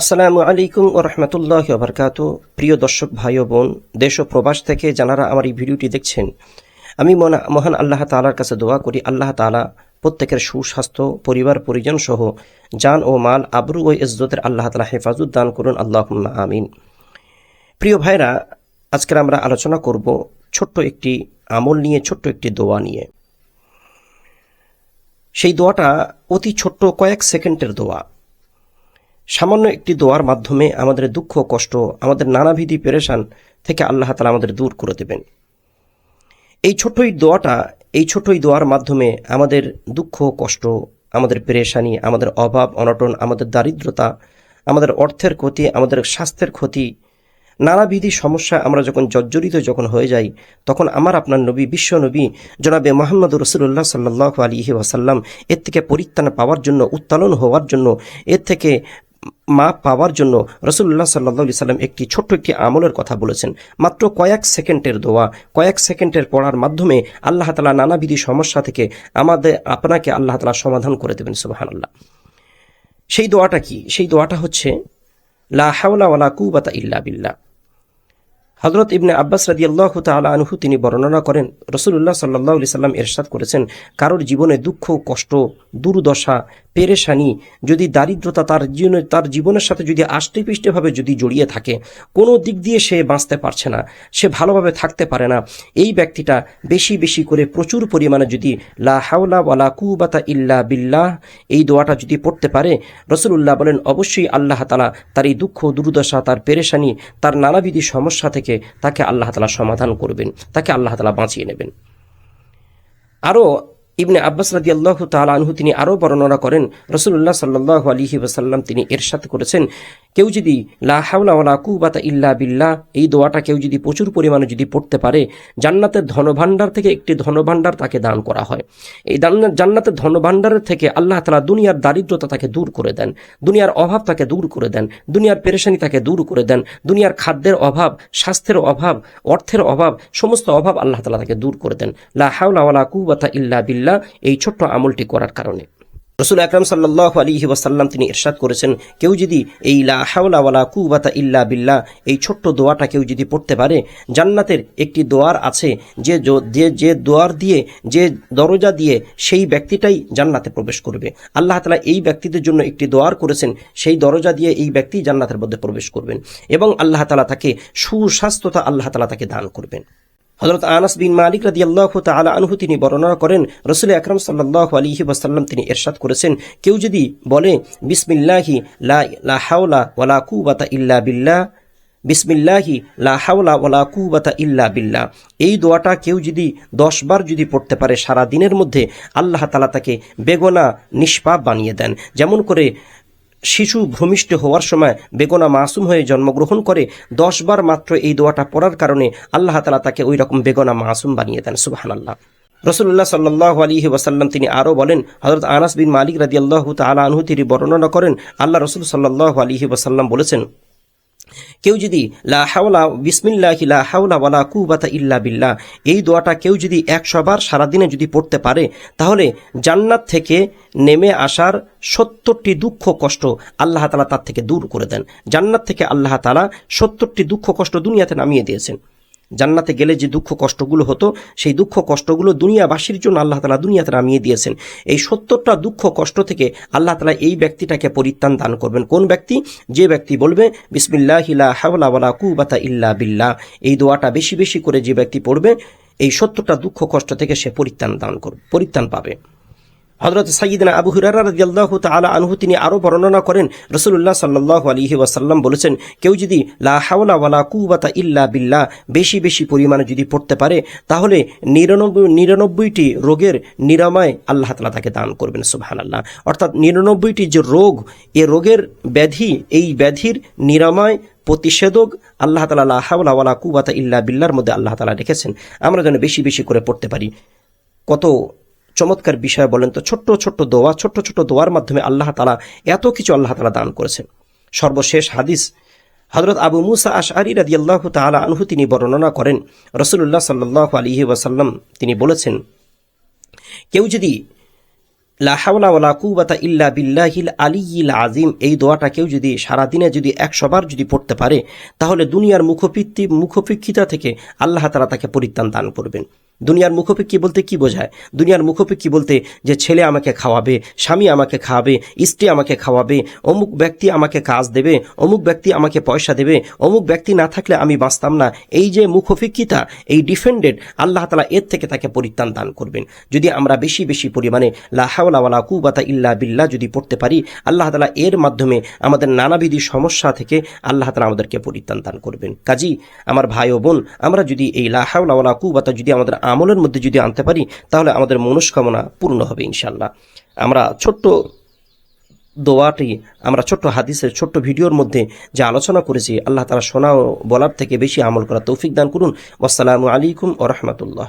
আসসালামু আলাইকুম ও রহমতুল্লাহ বরকাত প্রিয় দর্শক, ভাই ও বোন, দেশ ও প্রবাস থেকে যারা আমার এই ভিডিওটি দেখছেন, আমি মহান আল্লাহ তালার কাছে দোয়া করি, আল্লাহ তালা প্রত্যেকের সুস্বাস্থ্য, পরিবার, পরিজন সহ জান ও মাল, আবরু ও ইজ্জতের আল্লাহ তালা হেফাজত দান করুন আল্লাহ আমিন। প্রিয় ভাইরা, আজকের আমরা আলোচনা করব ছোট্ট একটি আমল নিয়ে, ছোট্ট একটি দোয়া নিয়ে। সেই দোয়াটা অতি ছোট্ট কয়েক সেকেন্ডের দোয়া। সামান্য একটি দোয়ার মাধ্যমে আমাদের দুঃখ কষ্ট, আমাদের নানাবিধি পেরেশান থেকে আল্লাহ তালা আমাদের দূর করে দেবেন। এই ছোট্ট এই দোয়াটা, এই ছোট্ট এই দোয়ার মাধ্যমে আমাদের দুঃখ কষ্ট, আমাদের পেরেশানি, আমাদের অভাব, অনটন, আমাদের দারিদ্রতা, আমাদের অর্থের ক্ষতি, আমাদের স্বাস্থ্যের ক্ষতি, নানাবিধি সমস্যা আমরা যখন জর্জরিত যখন হয়ে যাই, তখন আমার আপনার নবী, বিশ্ব নবী, জনাবে মোহাম্মদ রসুল্লাহ সাল্লাহ আলিহি ওয়াসাল্লাম, এর থেকে পরিত্রাণ পাওয়ার জন্য, উত্তোলন হওয়ার জন্য, এর থেকে মা পাওয়ার জন্য রসুল্লাহ সাল্লা সাল্লাম একটি ছোট্ট একটি আমলের কথা বলেছেন। মাত্র কয়েক সেকেন্ডের দোয়া, কয়েক সেকেন্ডের পড়ার মাধ্যমে আল্লাহ তালা নানাবিধি সমস্যা থেকে আমাদের, আপনাকে আল্লাহ তালা সমাধান করে দেবেন সুবাহান আল্লাহ সেই দোয়াটা কি? সেই দোয়াটা হচ্ছে, লা হাওলা ওয়ালা কুবাতা ইল্লা বিল্লাহ। হজরত ইবনে আব্বাস রাদি আল্লাহ তালা আনহু তিনি বর্ণনা করেন রসুল্লাহ সাল্লাহ সাল্লাম এরশাদ করেছেন, কারোর জীবনে দুঃখ, কষ্ট, দুর্দশা, পেরেশানি যদি দারিদ্রতা তার জীবনে, তার জীবনের সাথে যদি আষ্টেপৃষ্টেভাবে যদি জড়িয়ে থাকে, কোনো দিক দিয়ে সে বাঁচতে পারছে না, সে ভালোভাবে থাকতে পারে না, এই ব্যক্তিটা বেশি বেশি করে প্রচুর পরিমাণে যদি লা হাওলা ওয়ালা কুবাতা ইল্লা বিল্লাহ এই দোয়াটা যদি পড়তে পারে রসুল্লাহ বলেন, অবশ্যই আল্লাহ তালা তার এই দুঃখ, দুর্দশা, তার পেরেশানি, তার নানাবিধি সমস্যা থেকে তাকে আল্লাহ তালা সমাধান করবেন, তাকে আল্লাহ তালা বাঁচিয়ে নেবেন। আরও ইবনে আব্বাস রাদি আল্লাহ তাল আনহু তিনি আরও বর্ণনা করেন রসুল্লাহ সাল্লাহ আলিহি ওসাল্লাম তিনি এরশাদ করেছেন কেউ যদি লা হাওলা ওয়ালা কুবাতা ইল্লা বিল্লাহ, এই দোয়াটা কেউ যদি প্রচুর পরিমাণে যদি পড়তে পারে, জান্নাতের ধনভাণ্ডার থেকে একটি ধনভাণ্ডার তাকে দান করা হয়। এই জান্নাতের ধনভাণ্ডারের থেকে আল্লাহ তালা দুনিয়ার দারিদ্রতা তাকে দূর করে দেন, দুনিয়ার অভাব তাকে দূর করে দেন, দুনিয়ার পেরেশানি তাকে দূর করে দেন, দুনিয়ার খাদ্যের অভাব, স্বাস্থ্যের অভাব, অর্থের অভাব, সমস্ত অভাব আল্লাহ তালা তাকে দূর করে দেন। লা হাওলা ওয়ালা কুবাতা ইল্লা বিল্লাহ, এই ছোট্ট আমলটি করার কারণে। রসুল আকরাম সাল্লাহ আলিহি ওয়াসাল্লাম তিনি ইরশাদ করেছেন, কেউ যদি এই লা হাওলা ওয়ালা কুবাতা ইল্লা বিল্লা এই ছোট্ট দোয়াটা কেউ যদি পড়তে পারে, জান্নাতের একটি দোয়ার আছে যে যে দোয়ার দিয়ে, যে দরজা দিয়ে সেই ব্যক্তিটাই জান্নাতে প্রবেশ করবে। আল্লাহ তালা এই ব্যক্তিদের জন্য একটি দোয়ার করেছেন, সেই দরজা দিয়ে এই ব্যক্তি জান্নাতের মধ্যে প্রবেশ করবেন এবং আল্লাহ তালা তাকে সুস্বাস্থ্যতা আল্লাহ তালা তাকে দান করবেন। হজরত আনাস বিন মালিক রাদি আল্লাহ তালা আনহু তিনি বর্ণনা করেন, রসুল আকরম সাল্লাহ আলিহি ওয়াসাল্লাম তিনি এরশাদ করেছেন, কেউ যদি বলে, বিসমিল্লাহি লা হাওলা ওয়ালা কুবাতা ইল্লা বিল্লাহ, বিসমিল্লাহি লা হাওলা ওয়ালা কুবাতা ইল্লা বিল্লাহ। এই দোয়াটা কেউ যদি দশ বার যদি পড়তে পারে সারা দিনের মধ্যে, আল্লাহ তালা তাকে বেগনা নিষ্পাপ বানিয়ে দেন। যেমন করে শিশু ভূমিষ্ঠ হওয়ার সময় বেগোনা মাসুম হয়ে জন্মগ্রহণ করে দশ বার মাত্র এই দোয়াটা পড়ার কারণে আল্লাহ তালা তাকে ওই রকম বেগোনা মাসুম বানিয়ে দেন সুবাহান আল্লাহ রসুল্লাহ সাল্লাহ আলী ওয়াসাল্লাম তিনি আরও বলেন হজরত আনাস বিন মালিক রাজি আল্লাহ তালা আনহু তিনি বর্ণনা করেন, আল্লাহ রসুল সাল্লাহ আলী ওয়াসাল্লাম বলেছেন কেউ যদি লা হাওলা, বিসমিল্লাহ লা হাওলা ওয়ালা কুবাতা ইল্লা বিল্লাহ, এই দোয়াটা কেউ যদি একশোবার সারাদিনে যদি পড়তে পারে, তাহলে জান্নাত থেকে নেমে আসার সত্তরটি দুঃখ কষ্ট আল্লাহ তালা তার থেকে দূর করে দেন। জান্নাত থেকে আল্লাহ তালা সত্তরটি দুঃখ কষ্ট দুনিয়াতে নামিয়ে দিয়েছেন। জান্নাতে গেলে যে দুঃখ কষ্টগুলো হতো, সেই দুঃখ কষ্টগুলো দুনিয়াবাসীর জন্য আল্লাহ তালা দুনিয়াতে নামিয়ে দিয়েছেন। এই সত্তরটা দুঃখ কষ্ট থেকে আল্লাহ তালা এই ব্যক্তিটাকে পরিত্রাণ দান করবেন। কোন ব্যক্তি? যে ব্যক্তি বলবে, বিসমিল্লাহ ইলা হাওলা ওয়ালা কুবাতা ইল্লা বিল্লা এই দোয়াটা বেশি বেশি করে যে ব্যক্তি পড়বে, এই সত্তরটা দুঃখ কষ্ট থেকে সে পরিত্রাণ দান করবে পরিত্রাণ পাবে। হজরত সাইদিনা আবু হুরারা রাদিয়াল্লাহু তাআলা আনহু তিনি আরও বর্ণনা করেন, রাসূলুল্লাহ সাল্লাল্লাহু আলাইহি ওয়াসাল্লাম বলেছেন, কেউ যদি লা হাওলা ওয়ালা কুওয়াতা ইল্লা বিল্লা বেশি বেশি পরিমাণে যদি পড়তে পারে, তাহলে নিরানব্বই, নিরানব্বইটি রোগের নিরাময় আল্লাহ তালা তাকে দান করবেন সুবাহান আল্লাহ অর্থাৎ নিরানব্বইটি যে রোগ, এ রোগের ব্যাধি, এই ব্যাধির নিরাময়, প্রতিষেধক আল্লাহ তালা লা হাওলা কুওয়াতা ইল্লা বিল্লার মধ্যে আল্লাহ তালা রেখেছেন। আমরা যেন বেশি বেশি করে পড়তে পারি। কত চমৎকার বিষয় বলেন তো, ছোট্ট ছোট্ট দোয়া, ছোট্ট ছোট্ট দোয়ার মাধ্যমে আল্লাহ তালা এত কিছু আল্লাহ তালা দান করেছেন। সর্বশেষ হাদিস হজরত আবু মুসা আশআরি রাদি আল্লাহ তালা আনহু তিনি বর্ণনা করেন রসুল্লাহ সাল্লাহ আলহি ওয়াসাল্লাম তিনি বলেছেন, কেউ যদি ইল্লা বিল্লাহিল আজিম এই দোয়াটা কেউ যদি সারাদিনে যদি একশো বার যদি পড়তে পারে, তাহলে দুনিয়ার মুখপিত্তি, মুখপিক্ষিতা থেকে আল্লাহ তালা তাকে পরিত্রাণ দান করবেন। দুনিয়ার মুখোপেক্ষী বলতে কি বোঝায়? দুনিয়ার মুখোপেক্ষী বলতে যে ছেলে আমাকে খাওয়াবে, স্বামী আমাকে খাওয়াবে, স্ত্রী আমাকে খাওয়াবে, অমুক ব্যক্তি আমাকে কাজ দেবে, অমুক ব্যক্তি আমাকে পয়সা দেবে, অমুক ব্যক্তি না থাকলে আমি বাঁচতাম না, এই যে মুখোপেক্ষিতা এই ডিফেন্ডেড আল্লাহ তালা এর থেকে তাকে পরিত্রাণ দান করবেন। যদি আমরা বেশি বেশি পরিমাণে লাহাওয়ালা কুবাতা ইল্লা বিল্লাহ যদি পড়তে পারি, আল্লাহ তালা এর মাধ্যমে আমাদের নানাবিধি সমস্যা থেকে আল্লাহ তালা আমাদেরকে পরিত্রাণ দান করবেন। কাজী, আমার ভাই ও বোন, আমরা যদি এই লাহাওয়ালা কুবাতা যদি আমাদের আমলের মধ্যে যদি আনতে পারি, তাহলে আমাদের মনস্কামনা পূর্ণ হবে ইনশাল্লাহ আমরা ছোট্ট দোয়াটি, আমরা ছোট্ট হাদিসের ছোট্ট ভিডিওর মধ্যে যে আলোচনা করেছি, আল্লাহ তারা শোনা ও বলার থেকে বেশি আমল করা তৌফিক দান করুন। আসসালামু আলাইকুম ও রহমতুল্লাহ।